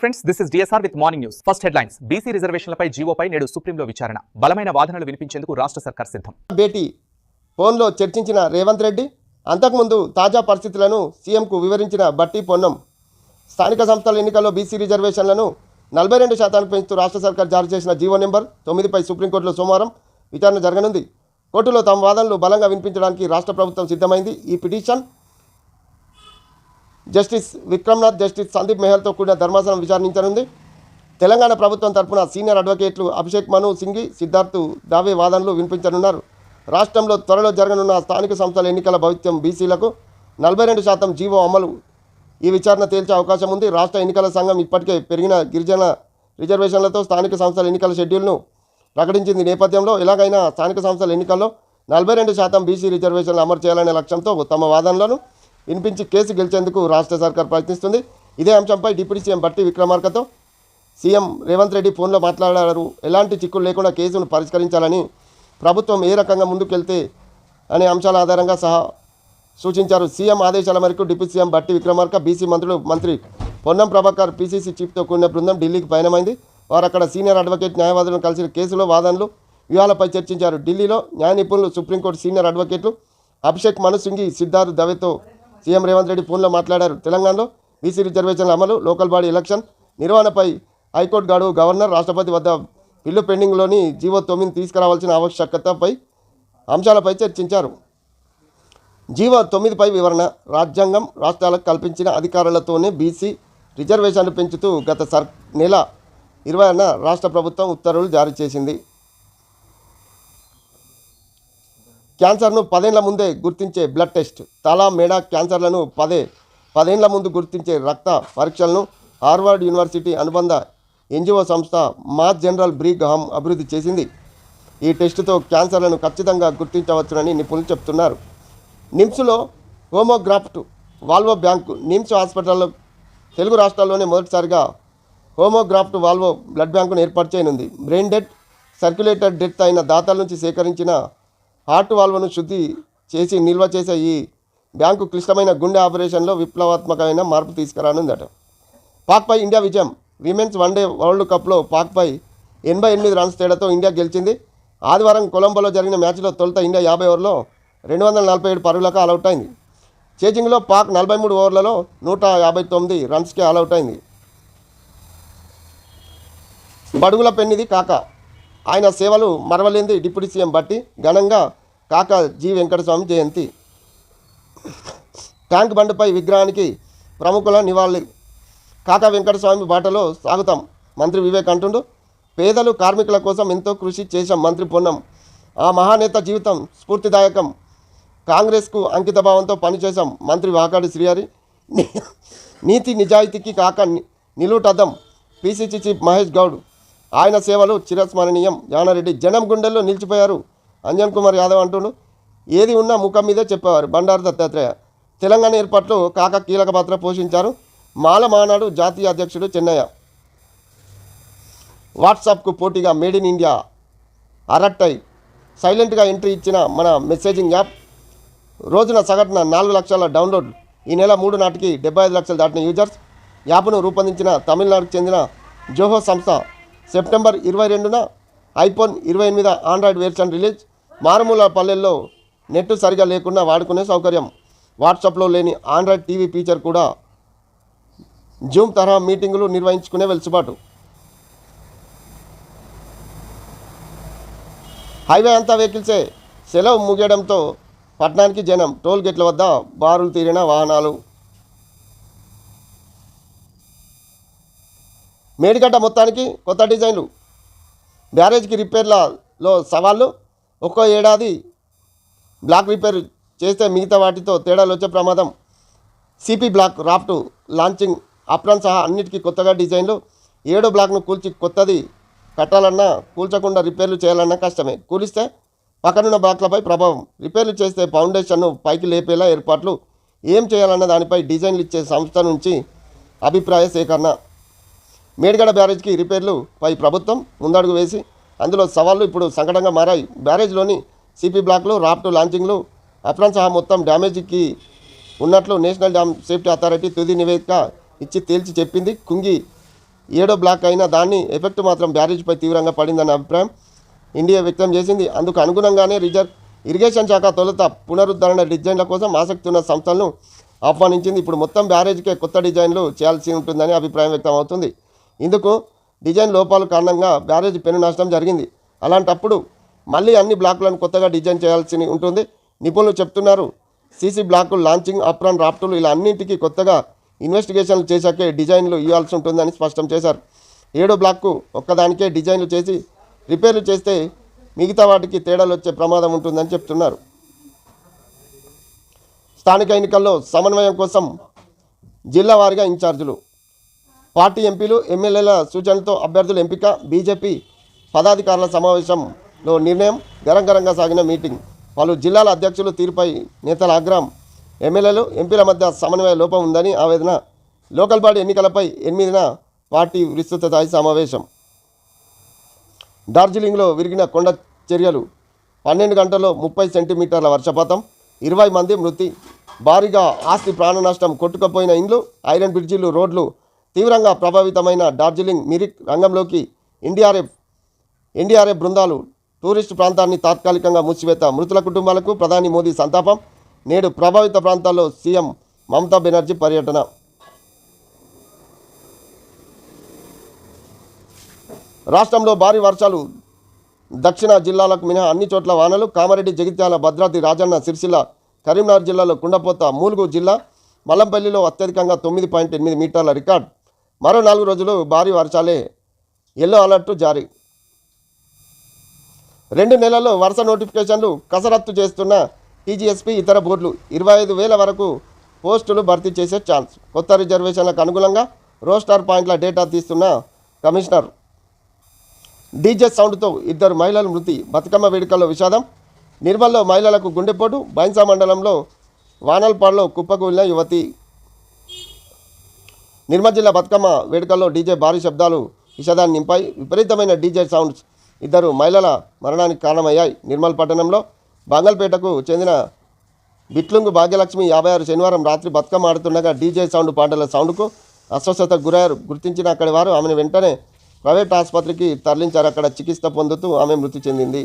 Friends this is DSR with morning news first headlines BC రిజర్వేషన్లపై జీవోపై నేడు సుప్రీంలో విచారణ. బలమైన వాదనలు వినిపించేందుకు రాష్ట్ర సర్కార్ సిద్ధం. భేటీ. ఫోన్లో చర్చించిన రేవంత్ రెడ్డి అంతకుముందు తాజా పరిస్థితులను సీఎంకు వివరించిన బట్టి పొన్నం. స్థానిక సంస్థల ఎన్నికల్లో బీసీ రిజర్వేషన్లను నలభై రెండు శాతానికి పెంచుతూ రాష్ట్ర సర్కార్ జారీ చేసిన జీవో నెంబర్ తొమ్మిదిపై సుప్రీంకోర్టులో సోమవారం విచారణ జరగనుంది. కోర్టులో తమ వాదనలు బలంగా వినిపించడానికి రాష్ట్ర ప్రభుత్వం సిద్ధమైంది. ఈ petition justice Vikramnath justice Sandeep మెహల్తో కూడిన ధర్మాసనం విచారించనుంది. తెలంగాణ ప్రభుత్వం తరఫున సీనియర్ అడ్వకేట్లు అభిషేక్ మను సింగి సిద్ధార్థ్ దావే వాదనలు వినిపించనున్నారు. రాష్ట్రంలో త్వరలో జరగనున్న స్థానిక సంస్థల ఎన్నికల భవిత్యం బీసీలకు నలభై రెండు శాతం జీవో అమలు ఈ విచారణ తేల్చే అవకాశం ఉంది. రాష్ట్ర ఎన్నికల సంఘం ఇప్పటికే పెరిగిన గిరిజన రిజర్వేషన్లతో స్థానిక సంస్థల ఎన్నికల షెడ్యూల్ను ప్రకటించింది నేపథ్యంలో. ఎలాగైనా స్థానిక సంస్థల ఎన్నికల్లో నలభై రెండు శాతం బీసీ రిజర్వేషన్లు అమలు చేయాలనే లక్ష్యంతో తమ వాదనలను వినిపించి కేసు గెలిచేందుకు రాష్ట్ర సర్కార్ ప్రయత్నిస్తుంది. ఇదే అంశంపై డిప్యూటీ సీఎం భట్టి విక్రమార్కతో సీఎం రేవంత్ రెడ్డి ఫోన్లో మాట్లాడారు. ఎలాంటి చిక్కులు లేకుండా కేసును పరిష్కరించాలని ప్రభుత్వం ఏ రకంగా ముందుకెళ్తే అనే అంశాల ఆధారంగా సహా సూచించారు. సీఎం ఆదేశాల మేరకు deputy CM Bhatti Vikramarka BC మంత్రులు మంత్రి పొన్నం ప్రభాకర్ పీసీసీ చీఫ్తో కూడిన బృందం ఢిల్లీకి పయనమైంది. వారు అక్కడ సీనియర్ అడ్వకేట్ న్యాయవాదులను కలిసిన కేసులో వాదనలు వ్యూహాలపై చర్చించారు. ఢిల్లీలో న్యాయ నిపుణులు సుప్రీంకోర్టు సీనియర్ అడ్వకేట్లు అభిషేక్ మను సింగి సిద్ధార్థ్ దవేతో సీఎం రేవంత్ రెడ్డి ఫోన్లో మాట్లాడారు. తెలంగాణలో బీసీ రిజర్వేషన్ల అమలు లోకల్ బాడీ ఎలక్షన్ నిర్వహణపై హైకోర్టు గడువు గవర్నర్ రాష్ట్రపతి వద్ద బిల్లు పెండింగ్లోని జీవో తొమ్మిది తీసుకురావాల్సిన ఆవశ్యకతపై అంశాలపై చర్చించారు. జీవో తొమ్మిదిపై వివరణ రాజ్యాంగం రాష్ట్రాలకు కల్పించిన అధికారులతోనే బీసీ రిజర్వేషన్లు పెంచుతూ గత సర్ నెల ఇరవైన రాష్ట్ర ప్రభుత్వం ఉత్తర్వులు జారీ చేసింది. క్యాన్సర్ను పదేళ్ళ ముందే గుర్తించే బ్లడ్ టెస్ట్. తల మెడ క్యాన్సర్లను పదే పదేళ్ళ ముందు గుర్తించే రక్త పరీక్షలను హార్వర్డ్ యూనివర్సిటీ అనుబంధ ఎన్జిఓ సంస్థ మాస్ జనరల్ బ్రీగ్ అభివృద్ధి చేసింది. ఈ టెస్టుతో క్యాన్సర్లను ఖచ్చితంగా గుర్తించవచ్చునని నిపుణులు చెప్తున్నారు. నిమ్స్లో హోమోగ్రాఫ్ట్ వాల్వో బ్యాంకు నిమ్స్ హాస్పిటల్లో తెలుగు రాష్ట్రాల్లోనే మొదటిసారిగా హోమోగ్రాఫ్ట్ వాల్వో బ్లడ్ బ్యాంకును ఏర్పాటు చేయనుంది. బ్రెయిన్ డెడ్ సర్క్యులేటెడ్ డెత్ అయిన దాతల నుంచి సేకరించిన హార్ట్ వాల్వ్ను శుద్ధి చేసి నిల్వ చేసే ఈ బ్యాంకు క్లిష్టమైన గుండె ఆపరేషన్లో విప్లవాత్మకమైన మార్పు తీసుకురానుందట. పాక్పై ఇండియా విజయం. విమెన్స్ వన్డే వరల్డ్ కప్లో పాక్పై ఎనభై ఎనిమిది రన్స్ తేడాతో ఇండియా గెలిచింది. ఆదివారం కొలంబోలో జరిగిన మ్యాచ్లో తొలుత ఇండియా యాభై ఓవర్లో రెండు వందల నలభై ఏడు పరుగులకు ఆల్అవుట్ అయింది. చేజింగ్లో పాక్ నలభై మూడు ఓవర్లలో నూట యాభై తొమ్మిది రన్స్కి ఆల్అవుట్ అయింది. బడుగుల పెన్నిది కాక. ఆయన సేవలు మరవలేంది డిప్యూటీ సీఎం బట్టి. ఘనంగా కాక జి వెంకటస్వామి జయంతి. ట్యాంక్ బండ్పై విగ్రహానికి ప్రముఖుల నివాళి. కాకా వెంకటస్వామి బాటలో సాగుతాం మంత్రి వివేక్ అంటుండు. పేదలు కార్మికుల కోసం ఎంతో కృషి చేశాం మంత్రి పొన్నం. ఆ మహానేత జీవితం స్ఫూర్తిదాయకం. కాంగ్రెస్కు అంకితభావంతో పనిచేశాం మంత్రి వాకాడి శ్రీహరి. నీతి నిజాయితీకి కాక నిలుటదం పీసీసీ చీఫ్ మహేష్ గౌడ్. ఆయన సేవలు చిరస్మరణీయం. జానారెడ్డి జనం గుండెల్లో నిలిచిపోయారు. అంజన్ కుమార్ యాదవ్ అంటుండు ఏది ఉన్నా ముఖం మీదే చెప్పేవారు. బండారు దత్తాత్రేయ తెలంగాణ ఏర్పాట్లో కాక కీలక పాత్ర పోషించారు మాల మానాడు జాతీయ అధ్యక్షుడు చెన్నయ్య. వాట్సాప్కు పోటీగా మేడ్ ఇన్ ఇండియా అరట్టై. సైలెంట్గా ఎంట్రీ ఇచ్చిన మన మెసేజింగ్ యాప్ రోజున సగటున నాలుగు లక్షల డౌన్లోడ్ ఈ నెల మూడు నాటికి డెబ్బై ఐదు లక్షలు దాటిన యూజర్స్. యాప్ను రూపొందించిన తమిళనాడుకు చెందిన జోహో సంస్థ సెప్టెంబర్ ఇరవై రెండున ఐఫోన్ ఇరవై ఎనిమిది ఆండ్రాయిడ్ వెర్షన్ రిలీజ్. మారుమూల పల్లెల్లో నెట్ సరిగా లేకుండా వాడుకునే సౌకర్యం. వాట్సాప్లో లేని ఆండ్రాయిడ్ టీవీ ఫీచర్ కూడా జూమ్ తరహా మీటింగులు నిర్వహించుకునే వెలుసుబాటు. హైవే అంతా వెహికల్సే సెలవు ముగియడంతో పట్టణానికి జనం టోల్ గేట్ల వద్ద బారులు తీరిన వాహనాలు. మేడిగడ్డ మొత్తానికి కొత్త డిజైన్లు. బ్యారేజ్కి రిపేర్లలో సవాళ్ళు ఒక్కో ఏడాది బ్లాక్ రిపేర్ చేస్తే మిగతా వాటితో తేడాలు వచ్చే ప్రమాదం. CP block raft launching apron సహా అన్నిటికీ కొత్తగా డిజైన్లు. ఏడో బ్లాక్ను కూల్చి కొత్తది కట్టాలన్నా కూల్చకుండా రిపేర్లు చేయాలన్నా కష్టమే. కూలిస్తే పక్కనున్న బ్లాక్లపై ప్రభావం. రిపేర్లు చేస్తే ఫౌండేషన్ను పైకి లేపేలా ఏర్పాట్లు. ఏం చేయాలన్న దానిపై డిజైన్లు ఇచ్చే సంస్థ నుంచి అభిప్రాయ సేకరణ. మేడిగడ బ్యారేజ్కి రిపేర్లు పై ప్రభుత్వం ముందడుగు వేసి అందులో సవాళ్ళు ఇప్పుడు సంకటంగా మారాయి. బ్యారేజ్లోని సిపి బ్లాక్లు రాప్ట్ లాంచింగ్లు అప్రాన్ సహా మొత్తం డ్యామేజ్కి ఉన్నట్లు నేషనల్ డ్యామ్ సేఫ్టీ అథారిటీ తుది నివేదిక ఇచ్చి తేల్చి చెప్పింది. కుంగి ఏడో బ్లాక్ అయినా దాన్ని ఎఫెక్ట్ మాత్రం బ్యారేజ్పై తీవ్రంగా పడిందన్న అభిప్రాయం ఇండియా వ్యక్తం చేసింది. అందుకు అనుగుణంగానే రిజర్వ్ ఇరిగేషన్ శాఖ తొలుత పునరుద్ధరణ డిజైన్ల కోసం ఆసక్తి ఉన్న సంస్థలను ఆహ్వానించింది. ఇప్పుడు మొత్తం బ్యారేజ్కే కొత్త డిజైన్లు చేయాల్సి ఉంటుందని అభిప్రాయం వ్యక్తం అవుతుంది ఇందుకు డిజైన్ లోపాల కారణంగా బ్యారేజ్ పెను నష్టం జరిగింది. అలాంటప్పుడు మళ్ళీ అన్ని బ్లాకులను కొత్తగా డిజైన్ చేయాల్సి ఉంటుంది. నిపుణులు చెప్తున్నారు సీసీ బ్లాకులు లాంచింగ్ అప్రాన్ రాఫ్టులు ఇలా అన్నింటికీ కొత్తగా ఇన్వెస్టిగేషన్లు చేశాకే డిజైన్లు ఇవ్వాల్సి ఉంటుందని స్పష్టం చేశారు. ఏడో బ్లాక్కు ఒక్కదానికే డిజైన్లు చేసి రిపేర్లు చేస్తే మిగతా వాటికి తేడాలు వచ్చే ప్రమాదం ఉంటుందని చెప్తున్నారు. స్థానిక ఎన్నికల్లో సమన్వయం కోసం జిల్లా వారీగా ఇన్ఛార్జీలు పార్టీ ఎంపీలు ఎమ్మెల్యేల సూచనలతో అభ్యర్థుల ఎంపిక బీజేపీ పదాధికారుల సమావేశంలో నిర్ణయం గరంగరంగా సాగిన మీటింగ్. పలు జిల్లాల అధ్యక్షులు తీరుపై నేతల ఆగ్రహం. ఎమ్మెల్యేలు ఎంపీల మధ్య సమన్వయ లోపం ఉందని ఆవేదన. లోకల్ బాడీ ఎన్నికలపై ఎనిమిదిన పార్టీ విస్తృత స్థాయి సమావేశం. డార్జిలింగ్లో విరిగిన కొండ చర్యలు. పన్నెండు గంటల్లో ముప్పై సెంటీమీటర్ల వర్షపాతం. ఇరవై మంది మృతి. భారీగా ఆస్తి ప్రాణ నష్టం కొట్టుకుపోయిన ఇండ్లు ఐరన్ బ్రిడ్జిలు రోడ్లు తీవ్రంగా ప్రభావితమైన డార్జిలింగ్ మిరిక్ రంగంలోకి ఎన్డీఆర్ఎఫ్ ఎన్డీఆర్ఎఫ్ బృందాలు టూరిస్టు ప్రాంతాన్ని తాత్కాలికంగా మూసివేత మృతుల కుటుంబాలకు ప్రధాని మోదీ సంతాపం నేడు ప్రభావిత ప్రాంతాల్లో సీఎం మమతా బెనర్జీ పర్యటన. రాష్ట్రంలో భారీ వర్షాలు దక్షిణ జిల్లాలకు మినహా అన్ని చోట్ల వానలు కామారెడ్డి జగిత్యాల భద్రాద్రి రాజన్న సిరిసిల్ల కరీంనగర్ జిల్లాలో కుండపోత మూలుగు జిల్లా మల్లంపల్లిలో అత్యధికంగా తొమ్మిది పాయింట్ ఎనిమిది మీటర్ల రికార్డ్. మరో నాలుగు రోజులు భారీ వర్షాలే. ఎల్లో అలర్టు జారీ. రెండు నెలల్లో వరుస నోటిఫికేషన్లు కసరత్తు చేస్తున్న టీజీఎస్పీ ఇతర బోర్డులు. ఇరవై ఐదు వేల వరకు పోస్టులు భర్తీ చేసే ఛాన్స్. కొత్త రిజర్వేషన్లకు అనుగుణంగా రోస్టార్ పాయింట్ల డేటా తీస్తున్న కమిషనర్. డీజే సౌండ్తో ఇద్దరు మహిళలు మృతి. బతుకమ్మ వేడుకల్లో విషాదం. నిర్మల్లో మహిళలకు గుండెపోటు. బైన్సా మండలంలో వానల్పాడులో కుప్పకూలిన యువతి. నిర్మల్ జిల్లా బతుకమ్మ వేడుకల్లో డీజే భారీ శబ్దాలు విషాదాన్ని నింపాయి. విపరీతమైన డీజే సౌండ్స్ ఇద్దరు మహిళల మరణానికి కారణమయ్యాయి. నిర్మల్ పట్టణంలో బంగల్పేటకు చెందిన బిట్లుంగు భాగ్యలక్ష్మి యాభై ఆరు శనివారం రాత్రి బతుకమ్మ ఆడుతుండగా డీజే సౌండ్ పాటల సౌండ్కు అస్వస్థతకు గురయ్యారు. గుర్తించిన అక్కడి వారు ఆమెను వెంటనే ప్రైవేట్ ఆసుపత్రికి తరలించారు. అక్కడ చికిత్స పొందుతూ ఆమె మృతి చెందింది.